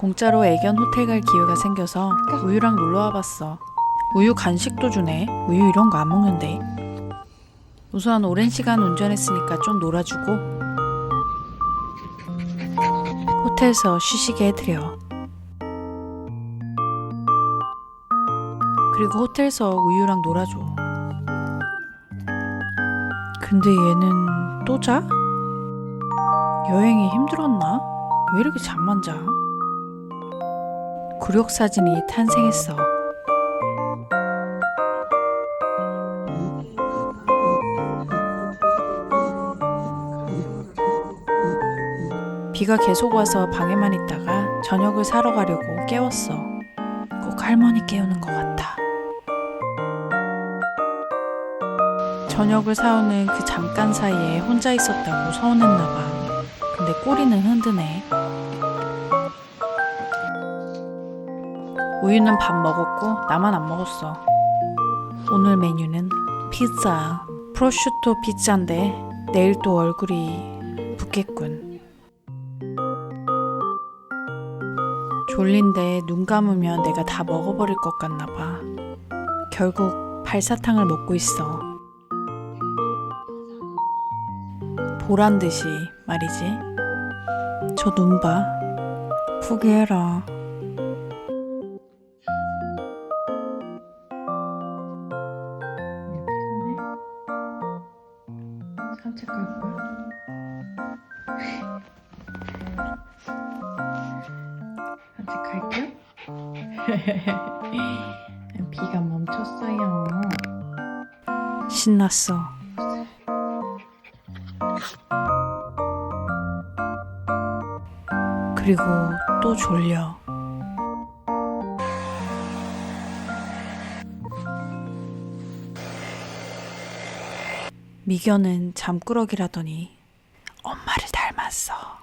공짜로 애견 호텔 갈 기회가 생겨서 우유랑 놀러 와봤어. 우유 간식도 주네. 우유 이런 거 안 먹는데. 우선 오랜 시간 운전했으니까 좀 놀아주고 호텔에서 쉬시게 해드려. 그리고 호텔에서 우유랑 놀아줘. 근데 얘는 또 자? 여행이 힘들었나? 왜 이렇게 잠만 자? 구력 사진이 탄생했어. 비가 계속 와서 방에만 있다가 저녁을 사러 가려고 깨웠어. 꼭 할머니 깨우는 것 같아. 저녁을 사오는 그 잠깐 사이에 혼자 있었다고 서운했나 봐. 근데 꼬리는 흔드네. 우유는 밥 먹었고 나만 안 먹었어. 오늘 메뉴는 피자. 프로슈토 피자인데 내일 또 얼굴이 붓겠군. 졸린데 눈 감으면 내가 다 먹어버릴 것 같나 봐. 결국 발사탕을 먹고 있어. 보란 듯이 말이지. 저 눈 봐. 포기해라. 산책할 거야. 산책할게. 비가 멈췄어요. 신났어. 그리고 또 졸려. 미견은 잠꾸러기라더니 엄마를 닮았어.